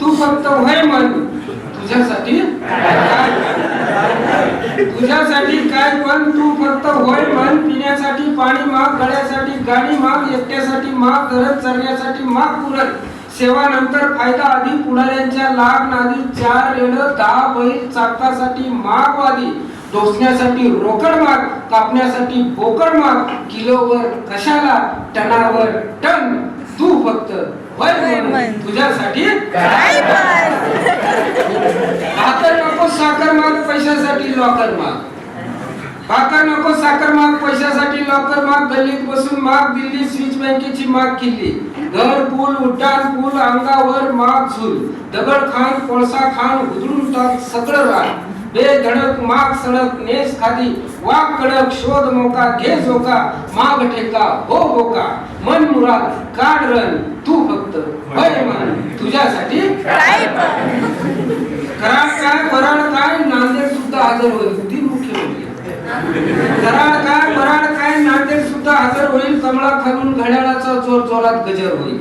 तू फक्त होय म्हण तुझ्यासाठी तुझ्यासाठी काय पण तू फक्त होय म्हण पिण्यासाठी पाणी माग गळ्यासाठी गाणी माग एकट्यासाठी माग घरात चरण्यासाठी माग पुरत. सेवा नंतर फायदा आधी पुढाऱ्यांच्या लाग नादी चार रेड दहा बैल चाकासाठी माग वादी. डोसण्यासाठी रोकड माग कापण्यासाठी बोकड माग. किलोवर कशाला? टनावर टन. तू फक्त होय. तुझ्यासाठी? काय पण. भाकर नको साखर माग पैशासाठी लॉकर माग. भाकर नको साखर माग पैशासाठी लॉकर माग. गल्लीत बसून माग दिल्ली स्विच बँकेची माग केली. घर पूल उड्डाण पूल अंगावर माग झुल. दगड खान कोळसा खान उधळून टाक सगळं राग बेधडक माग सडक नेस खादी वाघ कडक शोध मोका घे झोका माग ठेका हो बोका. मन मुराद काढ रन तू फक्त होय मन. तुझ्यासाठी कराड काय वराड काय नांदेड सुद्धा हजर होईल. तीन मुख्य कराड काय वराड काय नांदेड सुद्धा हजर होईल. कमळा खालून घड्याळाचा जोर जोरात गजर होईल.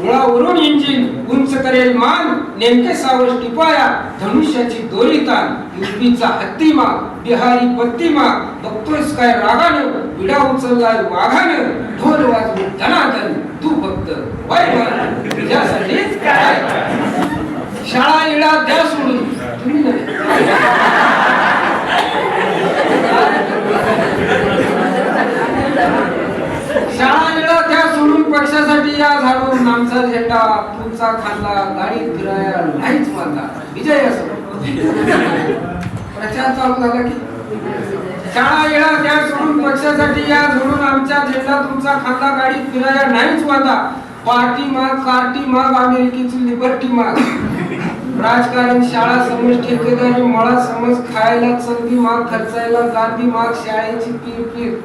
मुळावरून इंजिन उंच करेल मान नेमके सावज टिपाया धनुष्याची दोरी तान युपीचा हत्ती माग बिहारी बत्ती माग बघतोयस काय रागानं विडा उचललाय वाघानं ढोल वाजवून धनाधन तू फक्त वय तुझ्यासाठी शाळा इडा द्या सोडून. तुम्ही नाही. शाळा इडा द्या सोडून पक्षासाठी या झाडून आमचा झेंडा तुमचा खाल्ला गाडी फिराया नाहीच माझा विजय असो. प्रचार चालू झाला की. शाळा येळा द्या सोडून पक्षासाठी या सोडून आमच्या झेंडा तुमचा खांदा गाडी फिराया नाहीच वादा पार्टी माग कार्टी माग अमेरिकेची लिबर्टी माग. राजकारण शाळा समज ठेकेदारी मळा समज खायला चलती माग खर्चायला गांधी माग शाळेची पीर पीर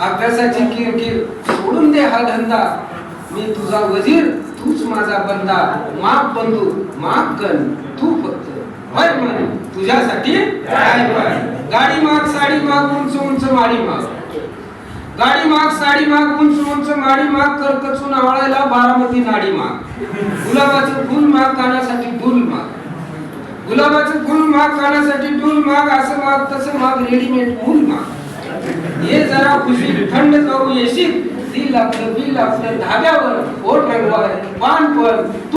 अभ्यासाची किरकिर. सोडून दे हा धंदा. मी तुझा वजीर तूच माझा बंदा. माग बंधू माग कर तू फक्त. होय म्हण. तुझ्यासाठी गाडी माग. साडी माग उंच उंच माडी माग. गाडी माग साडी माग उंच उंच माडी माग करकचून आवळायला बारामती नाडी माग. गुलाबाचं फुल माग कानासाठी डुल माग. गुलाबाचं फुल माग कानासाठी डूल माग असं माग तसं माग रेडीमेड फुल माग. ये जरा खुशी थंड जाऊ येशील. दिल आपलं बिल आपलं धाब्यावर ओठ रंगवाय पान पण.